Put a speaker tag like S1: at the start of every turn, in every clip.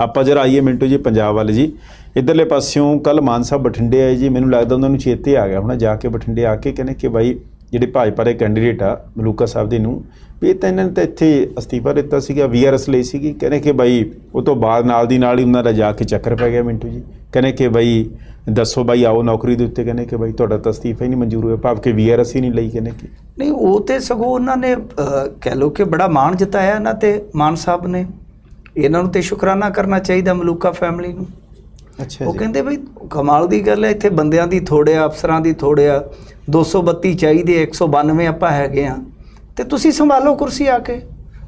S1: ਆਪਾਂ ਜਰਾ ਆਈਏ ਮਿੰਟੂ ਜੀ, ਪੰਜਾਬ ਵਾਲੇ ਜੀ। ਇਧਰਲੇ ਪਾਸਿਓਂ ਕੱਲ ਮਾਨ ਸਾਹਿਬ ਬਠਿੰਡੇ ਆਏ ਜੀ। ਮੈਨੂੰ ਲੱਗਦਾ ਉਹਨਾਂ ਨੂੰ ਚੇਤੇ ਆ ਗਿਆ ਹੁਣ, ਜਾ ਕੇ ਬਠਿੰਡੇ ਆ ਕੇ ਕਹਿੰਦੇ ਕਿ ਬਾਈ ਜਿਹੜੇ ਭਾਜਪਾ ਦੇ ਕੈਂਡੀਡੇਟ ਆ, ਮਲੂਕਾ ਸਾਹਿਬ ਦੇ ਨੂੰ, ਵੀ ਇਹ ਤਾਂ ਇਹਨਾਂ ਨੇ ਤਾਂ ਇੱਥੇ ਅਸਤੀਫਾ ਦਿੱਤਾ ਸੀਗਾ ਵੀਆਰਐਸ ਲਈ ਸੀਗੀ। ਕਹਿੰਦੇ ਕਿ ਬਾਈ ਉਹ ਤੋਂ ਬਾਅਦ ਨਾਲ ਦੀ ਨਾਲ ਹੀ ਉਹਨਾਂ ਦਾ ਜਾ ਕੇ ਚੱਕਰ ਪੈ ਗਿਆ ਮਿੰਟੂ ਜੀ। ਕਹਿੰਦੇ ਕਿ ਬਾਈ ਦੱਸੋ ਬਾਈ ਆਓ ਨੌਕਰੀ ਦੇ ਉੱਤੇ, ਕਹਿੰਦੇ ਕਿ ਬਾਈ ਤੁਹਾਡਾ ਤਾਂ ਅਸਤੀਫਾ ਹੀ ਨਹੀਂ ਮਨਜ਼ੂਰ ਹੋਇਆ, ਭਾਵ ਕਿ ਵੀਆਰਐਸ ਹੀ ਨਹੀਂ ਲਈ ਕਹਿੰਦੇ ਕਿ।
S2: ਨਹੀਂ, ਉਹ ਤੇ ਸਗੋਂ ਉਹਨਾਂ ਨੇ ਕਹਿ ਲੋ ਕਿ ਬੜਾ ਮਾਣ ਜਤਾਇਆ ਇਹਨਾਂ ਤੇ, ਮਾਨ ਸਾਹਿਬ ਨੇ। ਇਹਨਾਂ ਨੂੰ ਤੇ ਸ਼ੁਕਰਾਨਾ ਕਰਨਾ ਚਾਹੀਦਾ ਮਲੂਕਾ ਫੈਮਿਲੀ ਨੂੰ।
S1: ਅੱਛਾ
S2: ਉਹ ਕਹਿੰਦੇ ਬਈ ਕਮਾਲ ਦੀ ਗੱਲ ਹੈ ਇੱਥੇ ਬੰਦਿਆਂ ਦੀ ਥੋੜੇ ਆ ਅਫਸਰਾਂ ਦੀ ਥੋੜੇ ਆ। 232 ਚਾਹੀਦੇ 192 ਆਪਾਂ ਹੈਗੇ ਆ। ਤੇ ਤੁਸੀਂ ਸੰਭਾਲੋ ਕੁਰਸੀ ਆ ਕੇ।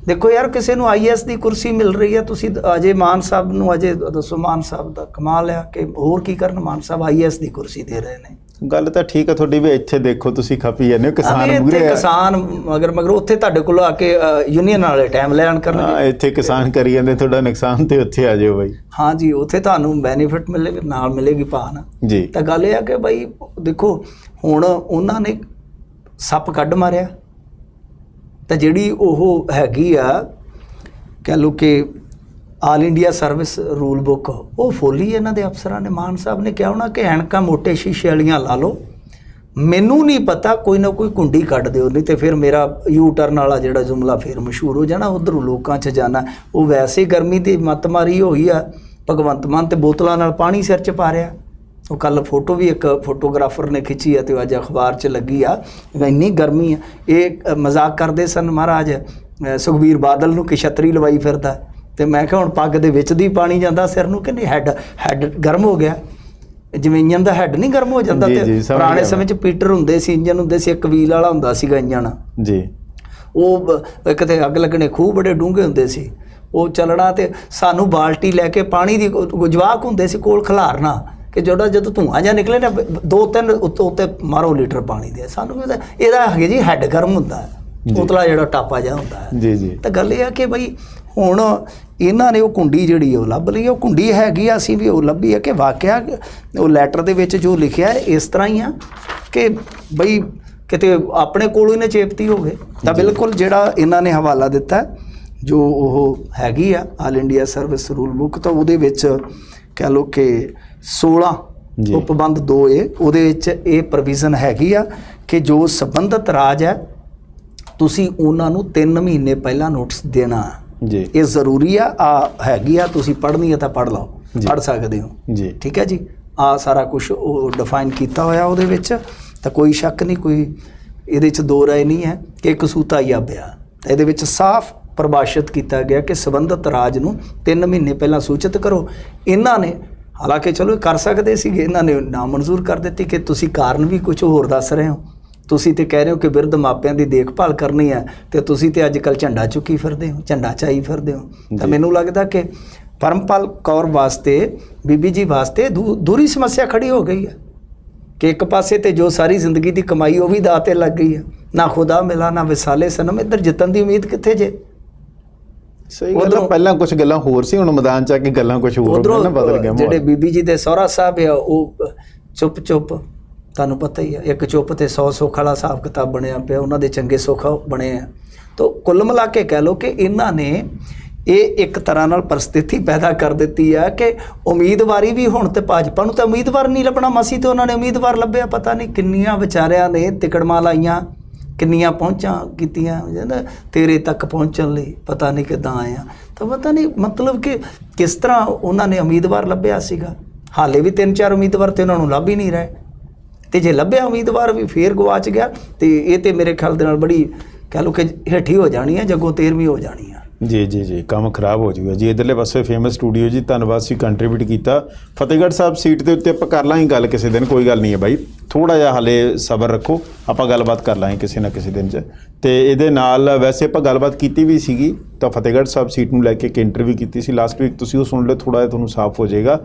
S2: ਦੇਖੋ ਯਾਰ ਕਿਸੇ ਨੂੰ ਆਈਐਸ ਦੀ ਕੁਰਸੀ ਮਿਲ ਰਹੀ ਹੈ ਤੁਸੀਂ ਅਜੇ ਮਾਨ ਸਾਹਿਬ ਨੂੰ ਅਜੇ ਦੱਸੋ ਮਾਨ ਸਾਹਿਬ ਦਾ ਕਮਾਲ ਆ ਕਿ ਹੋਰ ਕੀ ਕਰਨ? ਮਾਨ ਸਾਹਿਬ ਆਈਐਸ ਦੀ ਕੁਰਸੀ ਦੇ ਰਹੇ ਨੇ।
S1: ਗੱਲ ਤਾਂ ਠੀਕ ਹੈ ਤੁਹਾਡੀ ਵੀ ਇੱਥੇ ਦੇਖੋ ਤੁਸੀਂ ਖਪੀ ਜਾਂਦੇ ਹੋ ਕਿਸਾਨ ਮੂਰੇ
S2: ਇੱਥੇ ਕਿਸਾਨ ਮਗਰ ਮਗਰ ਉੱਥੇ ਤੁਹਾਡੇ ਕੋਲ ਆ ਕੇ ਯੂਨੀਅਨ ਵਾਲੇ ਟਾਈਮ ਲੈਣ
S1: ਹਾਂ
S2: ਕਰਨਗੇ
S1: ਇੱਥੇ ਕਿਸਾਨ ਕਰੀ ਜਾਂਦੇ ਤੁਹਾਡਾ ਨੁਕਸਾਨ ਤੇ ਉੱਥੇ ਆ ਜਾਓ ਬਾਈ।
S2: ਹਾਂ ਜੀ ਉੱਥੇ ਤੁਹਾਨੂੰ ਬੈਨੀਫਿਟ ਮਿਲੇਗਾ ਨਾਲ ਮਿਲੇਗੀ ਭਾਨ
S1: ਜੀ।
S2: ਤਾਂ ਗੱਲ ਇਹ ਆ ਕਿ ਭਾਈ ਦੇਖੋ ਹੁਣ ਉਹਨਾਂ ਨੇ ਸੱਪ ਕੱਢ ਮਾਰਿਆ। ਤਾਂ ਜਿਹੜੀ ਉਹ ਹੈਗੀ ਆ, ਕਹਿ ਲਓ ਕਿ all India service rule book ਉਹ ਫੋਲੀ ਇਹਨਾਂ ਦੇ ਅਫਸਰਾਂ ਨੇ। ਮਾਨ ਸਾਹਿਬ ਨੇ ਕਿਹਾ ਹੋਣਾ ਕਿ ਐਨਕਾਂ ਮੋਟੇ ਸ਼ੀਸ਼ੇ ਵਾਲੀਆਂ ਲਾ ਲਓ। ਮੈਨੂੰ ਨਹੀਂ ਪਤਾ, ਕੋਈ ਨਾ ਕੋਈ ਕੁੰਡੀ ਕੱਢ ਦਿਓ, ਨਹੀਂ ਤੇ ਫਿਰ ਮੇਰਾ ਯੂ ਟਰਨ ਵਾਲਾ ਜਿਹੜਾ ਜੁਮਲਾ ਫਿਰ ਮਸ਼ਹੂਰ ਹੋ ਜਾਣਾ, ਉਧਰੋਂ ਲੋਕਾਂ 'ਚ ਜਾਣਾ। ਉਹ ਵੈਸੇ ਗਰਮੀ ਦੀ ਮੱਤ ਮਾਰੀ ਹੋਈ ਆ, ਭਗਵੰਤ ਮਾਨ ਤੇ ਬੋਤਲਾਂ ਨਾਲ ਪਾਣੀ ਸਿਰ 'ਚ ਪਾ ਰਿਹਾ। ਉਹ ਕੱਲ ਫੋਟੋ ਵੀ ਇੱਕ ਫੋਟੋਗ੍ਰਾਫਰ ਨੇ ਖਿੱਚੀ ਆ ਤੇ ਅੱਜ ਅਖਬਾਰ 'ਚ ਲੱਗੀ ਆ। ਇੰਨੀ ਗਰਮੀ ਆ। ਇਹ ਮਜ਼ਾਕ ਕਰਦੇ ਸਨ ਮਹਾਰਾਜ। ਸੁਖਬੀਰ ਬਾਦਲ ਨੂੰ ਕਿ ਛਤਰੀ ਲਵਾਈ ਫਿਰਦਾ। ਤੇ ਮੈਂ ਕਿਹਾ ਹੁਣ ਪੱਗ ਦੇ ਵਿੱਚ ਦੀ ਪਾਣੀ ਜਾਂਦਾ ਸਿਰ ਨੂੰ ਕਿ ਨਹੀਂ ਹੈਡ ਹੈਡ ਗਰਮ ਹੋ ਗਿਆ। ਜਿਵੇਂ ਇੰਜਨ ਦਾ ਹੈਡ ਨਹੀਂ ਗਰਮ ਹੋ ਜਾਂਦਾ ਤੇ ਪੁਰਾਣੇ ਸਮੇਂ 'ਚ ਪੀਟਰ ਹੁੰਦੇ ਸੀ ਇੰਜਨ ਹੁੰਦੇ ਸੀ ਇੱਕ ਵੀਲ ਵਾਲਾ ਹੁੰਦਾ ਸੀਗਾ ਇੰਜਨ
S1: ਜੀ।
S2: ਉਹ ਬ- ਇੱਕ ਤੇ ਅੱਗ ਲੱਗਣੇ ਖੂਹ ਬੜੇ ਡੂੰਘੇ ਹੁੰਦੇ ਸੀ। ਉਹ ਚੱਲਣਾ ਤੇ ਸਾਨੂੰ ਬਾਲਟੀ ਲੈ ਕੇ ਪਾਣੀ ਦੀ ਉਹ ਜਵਾਕ ਹੁੰਦੇ ਸੀ ਕੋਲ ਖਿਲਾਰਨਾ। ਕਿ ਜਿਹੜਾ ਜਦੋਂ ਧੂਆਂ ਜਾਂ ਨਿਕਲੇ ਨਾ ਦੋ ਤਿੰਨ ਉੱਤੇ ਉੱਤੇ ਮਾਰੋ ਲੀਟਰ ਪਾਣੀ ਦੇ। ਸਾਨੂੰ ਵੀ ਇਹਦਾ- ਇਹਦਾ ਹੈਗੇ ਜੀ ਹੈਡ ਗਰਮ ਹੁੰਦਾ ਹੈ। ਉਤਲਾ ਜਿਹੜਾ ਟਾਪਾ ਜਿਹਾ ਹੁੰਦਾ ਹੈ।
S1: ਜੀ ਜੀ।
S2: ਤਾਂ ਗੱਲ ਇਹ ਆ ਕਿ ਬਈ ਹੁਣ ਇਹਨਾਂ ਨੇ ਉਹ ਕੁੰਡੀ ਜਿਹੜੀ ਉਹ ਲੱਭ ਲਈ। ਉਹ ਕੁੰਡੀ ਹੈਗੀ ਆ ਅਸੀਂ ਵੀ ਉਹ ਲੱਭੀ ਆ ਕਿ ਵਾਕਿਆ ਉਹ ਲੈਟਰ ਦੇ ਵਿੱਚ ਜੋ ਲਿਖਿਆ ਹੈ ਇਸ ਤਰ੍ਹਾਂ ਹੀ ਆ ਕਿ ਬਈ ਕਿਤੇ ਆਪਣੇ ਕੋਲੋਂ ਹੀ ਨਾ ਚੇਪਤੀ ਹੋਵੇ। ਤਾਂ ਬਿਲਕੁਲ ਜਿਹੜਾ ਇਹਨਾਂ ਨੇ ਹਵਾਲਾ ਦਿੱਤਾ ਹੈ, ਜੋ ਉਹ ਹੈਗੀ ਆ all India service rule book ਤਾਂ ਉਹਦੇ ਵਿੱਚ ਕਹਿ ਲਓ ਕਿ 16
S1: ਜੀ।
S2: ਉਪਬੰਧ 2 ਏ ਉਹਦੇ ਵਿੱਚ ਇਹ ਪ੍ਰੋਵੀਜ਼ਨ ਹੈਗੀ ਆ ਕਿ ਜੋ ਸੰਬੰਧਿਤ ਰਾਜ ਹੈ ਤੁਸੀਂ ਉਹਨਾਂ ਨੂੰ 3 ਮਹੀਨੇ ਪਹਿਲਾਂ ਨੋਟਿਸ ਦੇਣਾ।
S1: ਜੀ।
S2: ਇਹ ਜ਼ਰੂਰੀ ਆ ਆ ਹੈਗੀ ਆ ਤੁਸੀਂ ਪੜ੍ਹਨੀ ਹੈ ਤਾਂ ਪੜ੍ਹ ਲਓ। ਪੜ੍ਹ ਸਕਦੇ ਹੋ।
S1: ਜੀ।
S2: ਠੀਕ ਹੈ ਜੀ? ਆ ਸਾਰਾ ਕੁਝ ਉਹ ਡਿਫਾਈਨ ਕੀਤਾ ਹੋਇਆ ਉਹਦੇ ਵਿੱਚ ਤਾਂ ਕੋਈ ਸ਼ੱਕ ਨਹੀਂ ਕੋਈ ਇਹਦੇ ਵਿੱਚ ਦੋ ਰਾਏ ਨਹੀਂ ਹੈ ਕਿ ਕਸੂਤਾ ਹੀ ਬਿਆ ਤਾਂ ਇਹਦੇ ਵਿੱਚ ਸਾਫ਼ ਪਰਿਭਾਸ਼ਿਤ ਕੀਤਾ ਗਿਆ ਕਿ ਸੰਬੰਧਿਤ ਰਾਜ ਨੂੰ 3 ਮਹੀਨੇ ਪਹਿਲਾਂ ਸੂਚਿਤ ਕਰੋ। ਇਹਨਾਂ ਨੇ ਹਾਲਾਂਕਿ ਚਲੋ ਕਰ ਸਕਦੇ ਸੀਗੇ ਇਹਨਾਂ ਨੇ ਨਾ ਮਨਜ਼ੂਰ ਕਰ ਦਿੱਤੀ ਕਿ ਤੁਸੀਂ ਕਾਰਨ ਵੀ ਕੁਝ ਹੋਰ ਦੱਸ ਰਹੇ ਹੋ। ਤੁਸੀਂ ਤੇ ਕਹਿ ਰਹੇ ਹੋ ਕਿ ਬਿਰਧ ਮਾਪਿਆਂ ਦੀ ਦੇਖਭਾਲ ਕਰਨੀ ਹੈ ਤੇ ਤੁਸੀਂ ਤੇ ਅੱਜ ਕੱਲ ਝੰਡਾ ਚੁੱਕੀ ਫਿਰਦੇ ਹੋ ਝੰਡਾ ਚਾਈ ਫਿਰਦੇ ਹੋ। ਤਾਂ। ਮੈਨੂੰ ਲੱਗਦਾ ਕਿ ਪਰਮਪਾਲ ਕੌਰ ਵਾਸਤੇ ਬੀਬੀ ਜੀ ਵਾਸਤੇ ਦੂਰੀ ਸਮੱਸਿਆ ਖੜੀ ਹੋ ਗਈ ਹੈ ਕਿ ਇੱਕ ਪਾਸੇ ਤੇ ਜੋ ਸਾਰੀ ਜ਼ਿੰਦਗੀ ਦੀ ਕਮਾਈ ਉਹ ਵੀ ਦਾਅ ਤੇ ਲੱਗ ਗਈ ਹੈ। ਨਾ ਖੁਦਾ ਮਿਲਾ ਨਾ ਵਿਸਾਲੇ ਸਨਮ ਇੱਧਰ ਜਿੱਤਣ ਦੀ ਉਮੀਦ ਕਿੱਥੇ ਜੇ?
S1: ਸਹੀ ਗੱਲ ਪਹਿਲਾਂ ਕੁਝ ਗੱਲਾਂ ਹੋਰ ਸੀ ਹੁਣ ਮੈਦਾਨ ਚ ਆ ਕੇ ਗੱਲਾਂ ਕੁਝ ਹੋਰ ਹੋ ਬਦਲ ਗਿਆ
S2: ਜਿਹੜੇ। ਬੀਬੀ ਜੀ ਦੇ ਸਹੁਰਾ ਸਾਹਿਬ ਆ ਉਹ ਚੁੱਪ ਚੁੱਪ ਤੁਹਾਨੂੰ ਪਤਾ ਹੀ ਆ ਇੱਕ ਚੁੱਪ ਤੇ 100 ਸੁੱਖ ਵਾਲਾ ਹਿਸਾਬ ਕਿਤਾਬ ਬਣਿਆ ਪਿਆ ਉਹਨਾਂ ਦੇ ਚੰਗੇ ਸੁੱਖ ਬਣੇ ਆ। ਤਾਂ ਕੁੱਲ ਮਿਲਾ ਕੇ ਕਹਿ ਲਓ ਕਿ ਇਹਨਾਂ ਨੇ ਇਹ ਇੱਕ ਤਰ੍ਹਾਂ ਨਾਲ ਪਰਿਸਥਿਤੀ ਪੈਦਾ ਕਰ ਦਿੱਤੀ ਆ ਕਿ ਉਮੀਦਵਾਰੀ ਵੀ ਹੁਣ ਤੇ ਭਾਜਪਾ ਨੂੰ ਤਾਂ ਉਮੀਦਵਾਰ ਨਹੀਂ ਲੱਭਣਾ ਮਸੀ ਤੇ ਉਹਨਾਂ ਨੇ ਉਮੀਦਵਾਰ ਲੱਭਿਆ ਪਤਾ ਨਹੀਂ ਕਿੰਨੀਆਂ ਵਿਚਾਰਿਆਂ ਨੇ ਤਿਕੜਮਾਂ ਲਾਈਆਂ। ਕਿੰਨੀਆਂ ਪਹੁੰਚਾਂ ਕੀਤੀਆਂ, ਕਹਿੰਦਾ ਤੇਰੇ ਤੱਕ ਪਹੁੰਚਣ ਲਈ ਪਤਾ ਨਹੀਂ ਕਿਦਾਂ ਆਇਆ। ਤਾਂ ਪਤਾ ਨਹੀਂ ਮਤਲਬ ਕਿ ਕਿਸ ਤਰ੍ਹਾਂ ਉਹਨਾਂ ਨੇ ਉਮੀਦਵਾਰ ਲੱਭਿਆ ਸੀਗਾ। ਹਾਲੇ ਵੀ ਤਿੰਨ ਚਾਰ ਉਮੀਦਵਾਰ ਤੇ ਉਹਨਾਂ ਨੂੰ ਲੱਭ ਹੀ ਨਹੀਂ ਰਹੇ। ਤੇ ਜੇ ਲੱਭਿਆ ਉਮੀਦਵਾਰ ਵੀ ਫੇਰ ਗਵਾਚ ਗਿਆ ਤੇ ਇਹ ਤੇ ਮੇਰੇ ਖਿਆਲ ਦੇ ਨਾਲ ਬੜੀ ਕਹ ਲਓ ਕਿ ਹੇਠੀ ਹੋ ਜਾਣੀ ਹੈ, ਜੱਗੋਂ 13ਵੀਂ ਹੋ ਜਾਣੀ ਹੈ
S1: ਜੀ ਜੀ ਜੀ, ਕੰਮ ਖਰਾਬ ਹੋ ਜੂਗਾ। ਜੀ, ਇਧਰਲੇ ਪਾਸੇ ਫੇਮਸ ਸਟੂਡੀਓ ਜੀ, ਧੰਨਵਾਦ ਸੀ ਕੰਟਰੀਬਿਊਟ ਕੀਤਾ। ਫਤਿਹਗੜ੍ਹ ਸਾਹਿਬ ਸੀਟ ਦੇ ਉੱਤੇ ਆਪਾਂ ਕਰ ਲਾਂਗੇ ਗੱਲ ਕਿਸੇ ਦਿਨ, ਕੋਈ ਗੱਲ ਨਹੀਂ ਹੈ ਬਾਈ। ਥੋੜਾ ਜਿਹਾ ਹਲੇ ਸਬਰ ਰੱਖੋ, ਆਪਾਂ ਗੱਲਬਾਤ ਕਰ ਲਾਂਗੇ ਕਿਸੇ ਨਾ ਕਿਸੇ ਦਿਨ 'ਚ। ਤੇ ਇਹਦੇ ਨਾਲ ਵੈਸੇ ਆਪਾਂ ਗੱਲਬਾਤ ਕੀਤੀ ਵੀ ਸੀਗੀ, ਤਾਂ ਫਤਿਹਗੜ੍ਹ ਸਾਹਿਬ ਸੀਟ ਨੂੰ ਲੈ ਕੇ ਇੱਕ ਇੰਟਰਵਿਊ ਕੀਤੀ ਸੀ। ਲਾਸਟ ਵੀਕ ਤੁਸੀਂ ਉਹ ਸੁਣ ਲਓ ਥੋੜਾ ਜਿਹਾ ਤੁਹਾਨੂੰ ਸਾਫ਼ ਹੋ ਜਾਏਗਾ।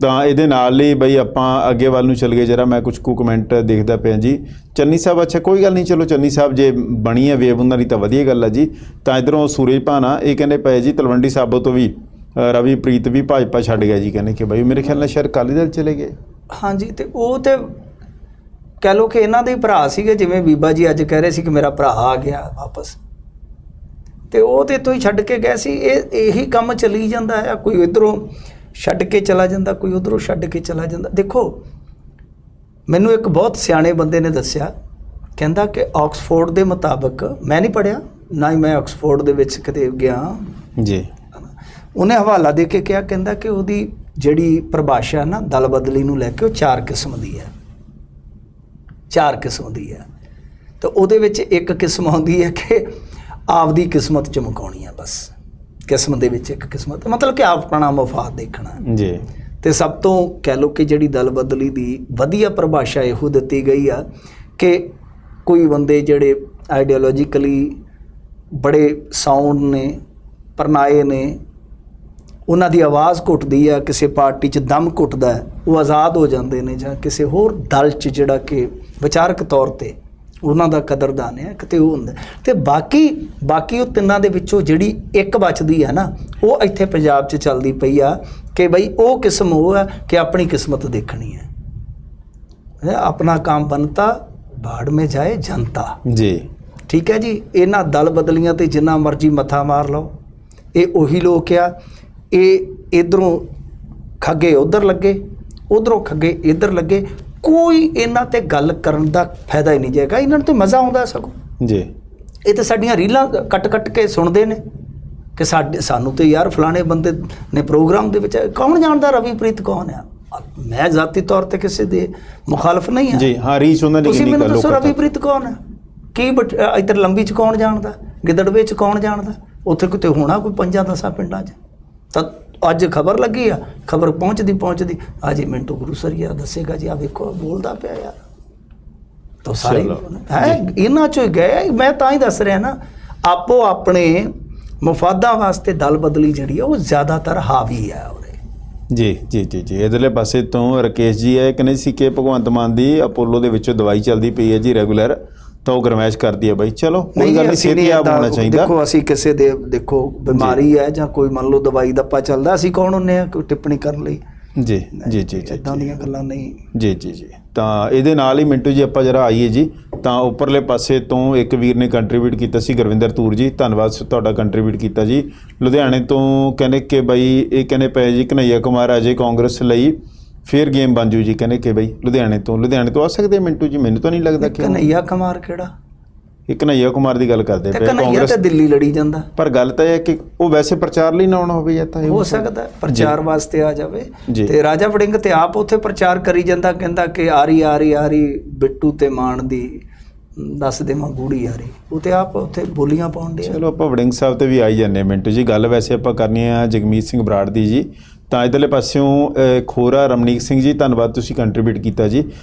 S1: ਤਾਂ ਇਹਦੇ ਨਾਲ ਹੀ ਬਈ ਆਪਾਂ ਅੱਗੇ ਵੱਲ ਨੂੰ ਚੱਲ ਗਏ। ਜਰਾ ਮੈਂ ਕੁਝ ਕੁ ਕਮੈਂਟ ਦੇਖਦਾ ਪਿਆ ਜੀ। ਚੰਨੀ ਸਾਹਿਬ ਅੱਛਾ ਕੋਈ ਗੱਲ ਨਹੀਂ ਚਲੋ ਚੰਨੀ ਸਾਹਿਬ ਜੇ ਬਣੀ ਹੈ ਵੇਵ ਉਹਨਾਂ ਦੀ ਤਾਂ ਵਧੀਆ ਗੱਲ ਹੈ ਜੀ। ਤਾਂ ਇਧਰੋਂ ਸੂਰਜ ਭਾਨਾ ਇਹ ਕਹਿੰਦੇ ਪਏ ਜੀ ਤਲਵੰਡੀ ਸਾਬੋ ਤੋਂ ਵੀ ਅ, ਰਵੀ ਪ੍ਰੀਤ ਵੀ ਭਾਜਪਾ ਛੱਡ ਗਿਆ ਜੀ ਕਹਿੰਦੇ ਕਿ ਬਈ ਮੇਰੇ ਖਿਆਲ ਨਾਲ ਸ਼ਾਇਦ ਅਕਾਲੀ ਦਲ ਚਲੇ ਗਏ।
S2: ਹਾਂਜੀ ਤੇ ਉਹ ਤੇ ਕਹਿ ਲਓ ਕਿ ਇਹਨਾਂ ਦੇ ਭਰਾ ਸੀਗੇ ਜਿਵੇਂ ਬੀਬਾ ਜੀ ਅੱਜ ਕਹਿ ਰਹੇ ਸੀ ਕਿ ਮੇਰਾ ਭਰਾ ਆ ਗਿਆ ਵਾਪਸ। ਤੇ ਉਹ ਤੇ ਤੋਂ ਹੀ ਛੱਡ ਕੇ ਗਏ ਸੀ। ਇਹ ਇਹੀ ਕੰਮ ਚੱਲੀ ਜਾਂਦਾ ਹੈ ਕੋਈ ਇਧਰੋਂ ਛੱਡ ਕੇ ਚਲਾ ਜਾਂਦਾ ਕੋਈ ਉਧਰੋਂ ਛੱਡ ਕੇ ਚਲਾ ਜਾਂਦਾ। ਦੇਖੋ ਮੈਨੂੰ ਇੱਕ ਬਹੁਤ ਸਿਆਣੇ ਬੰਦੇ ਨੇ ਦੱਸਿਆ ਕਹਿੰਦਾ ਕਿ ਆਕਸਫੋਰਡ ਦੇ ਮੁਤਾਬਕ ਮੈਂ ਨਹੀਂ ਪੜਿਆ ਨਾ ਹੀ ਮੈਂ ਆਕਸਫੋਰਡ ਦੇ ਵਿੱਚ ਕਿਤੇ ਗਿਆ।
S1: ਜੀ।
S2: ਉਹਨੇ ਹਵਾਲਾ ਦੇ ਕੇ ਕਿਹਾ ਕਹਿੰਦਾ ਕਿ ਉਹਦੀ ਜਿਹੜੀ ਪਰਿਭਾਸ਼ਾ ਨਾ ਦਲ ਬਦਲੀ ਨੂੰ ਲੈ ਕੇ ਉਹ ਚਾਰ ਕਿਸਮ ਦੀ ਹੈ। ਚਾਰ ਕਿਸਮ ਦੀ ਹੈ। ਤਾਂ ਉਹਦੇ ਵਿੱਚ ਇੱਕ ਕਿਸਮ ਆਉਂਦੀ ਹੈ ਕਿ ਆਪਦੀ ਕਿਸਮਤ ਚਮਕਾਉਣੀ ਹੈ ਬਸ। ਕਿਸਮ ਦੇ ਵਿੱਚ ਇੱਕ ਕਿਸਮਤ ਮਤਲਬ ਕਿ ਆਪਣਾ ਮਫਾਦ ਦੇਖਣਾ।
S1: ਜੀ।
S2: ਤੇ ਸਭ ਤੋਂ ਕਹਿ ਲਓ ਕਿ ਜਿਹੜੀ ਦਲ ਬਦਲੀ ਦੀ ਵਧੀਆ ਪਰਿਭਾਸ਼ਾ ਇਹੋ ਦਿੱਤੀ ਗਈ ਆ ਕਿ ਕੋਈ ਬੰਦੇ ਜਿਹੜੇ ਆਈਡੀਓਲੋਜੀਕਲੀ ਬੜੇ ਸਾਊਂਡ ਨੇ ਪਰਨਾਏ ਨੇ ਉਹਨਾਂ ਦੀ ਆਵਾਜ਼ ਘੁੱਟਦੀ ਆ ਕਿਸੇ ਪਾਰਟੀ 'ਚ ਦਮ ਘੁੱਟਦਾ ਉਹ ਆਜ਼ਾਦ ਹੋ ਜਾਂਦੇ ਨੇ ਜਾਂ ਕਿਸੇ ਹੋਰ ਦਲ 'ਚ ਜਿਹੜਾ ਕਿ ਵਿਚਾਰਕ ਤੌਰ ਤੇ ਉਹਨਾਂ ਦਾ ਕਦਰਦਾਨ ਹੈ ਕਿਤੇ ਉਹ ਹੁੰਦਾ ਤੇ ਬਾਕੀ ਬਾਕੀ ਉਹ ਤਿੰਨਾਂ ਦੇ ਵਿੱਚੋਂ ਜਿਹੜੀ ਇੱਕ ਬਚਦੀ ਹੈ ਨਾ ਉਹ ਇੱਥੇ ਪੰਜਾਬ 'ਚ ਚੱਲਦੀ ਪਈ ਆ ਕਿ ਬਈ ਉਹ ਕਿਸਮ ਉਹ ਹੈ ਕਿ ਆਪਣੀ ਕਿਸਮਤ ਦੇਖਣੀ ਹੈ। ਹੈ ਆਪਣਾ ਕੰਮ ਬਣਤਾ ਬਾੜ ਮੇ ਜਾਏ ਜਨਤਾ।
S1: ਜੀ।
S2: ਠੀਕ ਹੈ ਜੀ? ਇਹਨਾਂ ਦਲ ਬਦਲੀਆਂ ਤੇ ਜਿੰਨਾ ਮਰਜ਼ੀ ਮੱਥਾ ਮਾਰ ਲਓ। ਇਹ ਉਹੀ ਲੋਕ ਆ। ਇਹ ਇਧਰੋਂ ਖੱਗੇ ਉਧਰ ਲੱਗੇ ਉਧਰੋਂ ਖੱਗੇ ਇੱਧਰ ਲੱਗੇ। ਕੋਈ ਇਹਨਾਂ ਤੇ ਗੱਲ ਕਰਨ ਦਾ ਫਾਇਦਾ ਹੀ ਨਹੀਂ ਜਾਏਗਾ ਇਹਨਾਂ ਨੂੰ ਤੇ ਮਜ਼ਾ ਆਉਂਦਾ ਸਗੋਂ।
S1: ਜੀ।
S2: ਇਹ ਤੇ ਸਾਡੀਆਂ ਰੀਲਾਂ ਕੱਟ ਕੱਟ ਕੇ ਸੁਣਦੇ ਨੇ ਕਿ ਸਾਡੇ ਸਾਨੂੰ ਤੇ ਯਾਰ ਫਲਾਣੇ ਬੰਦੇ ਨੇ ਪ੍ਰੋਗਰਾਮ ਦੇ ਵਿੱਚ ਕੌਣ ਜਾਣਦਾ ਰਵੀਪ੍ਰੀਤ ਕੌਣ ਆ? ਮੈਂ ਜ਼ਾਤੀ ਤੌਰ ਤੇ ਕਿਸੇ ਦੇ ਮੁਖਾਲਫ ਨਹੀਂ ਆ।
S1: ਜੀ ਹਾਂ ਰੀਚ ਉਹਨਾਂ ਦੀ
S2: ਤੁਸੀਂ
S1: ਕਿੰਨੀ
S2: ਮੈਨੂੰ
S1: ਗੱਲ
S2: ਦੱਸੋ
S1: ਲੋਕਾਂ ਤੱਕ।
S2: ਰਵੀਪ੍ਰੀਤ ਕੌਣ ਹੈ ਕੀ ਇੱਧਰ ਲੰਬੀ ਚ ਕੌਣ ਜਾਣਦਾ? ਗਿੱਦੜਵੇ ਚ ਕੌਣ ਜਾਣਦਾ? ਉੱਥੇ ਕਿਤੇ ਹੋਣਾ ਕੋਈ ਪੰਜਾਂ ਦਸਾਂ ਪਿੰਡਾਂ 'ਚ? ਤਾਂ ਅੱਜ ਖਬਰ ਲੱਗੀ ਆ ਖਬਰ ਪਹੁੰਚਦੀ ਪਹੁੰਚਦੀ ਆ ਜੀ ਮਿੰਟੂ ਗੁਰੂ ਸਰੀਆ ਦੱਸੇਗਾ ਜੀ ਆ ਵੇਖੋ ਬੋਲਦਾ ਪਿਆ ਯਾਰ। ਤਾਂ ਸਾਰੇ ਹੈ ਇਹਨਾਂ ਚੋਂ ਗਏ ਮੈਂ ਤਾਂ ਹੀ ਦੱਸ ਰਿਹਾ ਨਾ ਆਪੋ ਆਪਣੇ ਮਫਾਦਾਂ ਵਾਸਤੇ ਦਲ ਬਦਲੀ ਜਿਹੜੀ ਆ ਉਹ ਜ਼ਿਆਦਾਤਰ ਹਾਵੀ ਆ ਉਹਦੇ
S1: ਜੀ ਜੀ ਜੀ ਜੀ ਇਧਰਲੇ ਪਾਸੇ ਤੋਂ ਰਕੇਸ਼ ਜੀ ਇਹ ਕਹਿੰਦੇ ਸੀ ਕਿ ਭਗਵੰਤ ਮਾਨ ਦੀ ਅਪੋਲੋ ਦੇ ਵਿੱਚੋਂ ਦਵਾਈ ਚੱਲਦੀ ਪਈ ਹੈ ਜੀ ਰੈਗੂਲਰ। ਤਾਂ ਉਹ ਗਰਮੈਸ਼ ਕਰਦੀ ਹੈ ਬਾਈ। ਚਲੋ ਕੋਈ ਗੱਲ ਨਹੀਂ ਸਿਹਤਯਾਬ
S2: ਏਦਾਂ-
S1: ਹੋਣਾ ਚਾਹੀਦਾ।
S2: ਦੇਖੋ ਅਸੀਂ ਕਿਸੇ ਦੇ ਦੇਖੋ ਬਿਮਾਰੀ ਹੈ ਜਾਂ ਕੋਈ ਮੰਨ ਲਓ ਦਵਾਈ ਦੱਪਾ ਚੱਲਦਾ ਅਸੀਂ ਕੌਣ ਹੁੰਨੇ ਆ ਕੋਈ ਟਿੱਪਣੀ ਕਰਨ ਲਈ?
S1: ਜੀ ਜੀ ਜੀ ਜੀ
S2: ਇਦਾਂ ਦੀਆਂ ਗੱਲਾਂ ਨਹੀਂ।
S1: ਜੀ ਜੀ ਜੀ। ਤਾਂ ਇਹਦੇ ਨਾਲ ਹੀ ਮਿੰਟੂ ਜੀ ਆਪਾਂ ਜਰਾ ਆਈਏ ਜੀ। ਤਾਂ ਉੱਪਰਲੇ ਪਾਸੇ ਤੋਂ ਇੱਕ ਵੀਰ ਨੇ ਕੰਟਰੀਬਿਊਟ ਕੀਤਾ ਸੀ ਗੁਰਵਿੰਦਰ ਤੂਰ ਜੀ। ਧੰਨਵਾਦ ਤੁਹਾਡਾ ਕੰਟਰੀਬਿਊਟ ਕੀਤਾ ਜੀ। ਲੁਧਿਆਣੇ ਤੋਂ ਕਹਿੰਦੇ ਕਿ ਬਈ ਇਹ ਕਹਿੰਦੇ ਪਏ ਜੀ ਕਨਈਆ ਕੁਮਾਰ ਅਜੇ ਕਾਂਗਰਸ ਲਈ। ਫੇਰ ਗੇਮ ਬਣ ਜੂ ਜੀ ਕਹਿੰਦੇ ਕਿ ਬਈ ਲੁਧਿਆਣੇ ਤੋਂ ਲੁਧਿਆਣੇ ਤੋਂ ਆ ਸਕਦੇ ਆ ਮਿੰਟੂ ਜੀ? ਮੈਨੂੰ ਤਾਂ ਨਹੀਂ ਲੱਗਦਾ ਕਿ
S2: ਕਨਈਆ ਕੁਮਾਰ ਕਿਹੜਾ?
S1: ਇਹ ਕਨਈਆ ਕੁਮਾਰ ਦੀ ਗੱਲ ਕਰਦੇ ਪਏ ਕਾਂਗਰਸ
S2: ਤੇ ਦਿੱਲੀ ਲੜੀ ਜਾਂਦਾ।
S1: ਪਰ ਗੱਲ ਤਾਂ ਇਹ ਹੈ ਕਿ ਉਹ ਵੈਸੇ ਪ੍ਰਚਾਰ ਲਈ ਨਾ ਆਉਣਾ ਹੋਵੇ ਜਾਂ ਤਾਂ
S2: ਹੋ ਸਕਦਾ। ਪ੍ਰਚਾਰ ਵਾਸਤੇ ਆ ਜਾਵੇ। ਤੇ ਰਾਜਾ ਵੜਿੰਗ ਤੇ ਆਪ ਉੱਥੇ ਪ੍ਰਚਾਰ ਕਰੀ ਜਾਂਦਾ ਕਹਿੰਦਾ ਕਿ ਆਰੀ ਆਰੀ ਆਰੀ ਬਿੱਟੂ ਤੇ ਮਾਨ ਦੀ ਮ, ਦੱਸ ਦੇਵਾਂ ਗੂੜੀ ਆਰੀ। ਉਹ ਤੇ ਆਪ ਉੱਥੇ ਬੋਲੀਆਂ ਪਾਉਣ ਦੇ
S1: ਚਲੋ ਆਪਾਂ ਵੜਿੰਗ ਸਾਹਿਬ ਤੇ ਵੀ ਆਈ ਜਾਂਦੇ ਮਿੰਟੂ ਜੀ। ਗੱਲ ਵੈਸੇ ਆਪਾਂ ਕਰਨੀ ਆ ਜਗਮੀਤ ਸਿੰਘ ਬਰਾੜ ਦੀ ਜੀ। ਤਾਂ ਇਧਰਲੇ ਪਾਸਿਓਂ ਖੋਰਾ ਰਮਨੀਕ ਸਿੰਘ ਜੀ ਧੰਨਵਾਦ ਤੁਸੀਂ ਕੰਟਰੀਬਿਊਟ ਕੀਤਾ ਜੀ।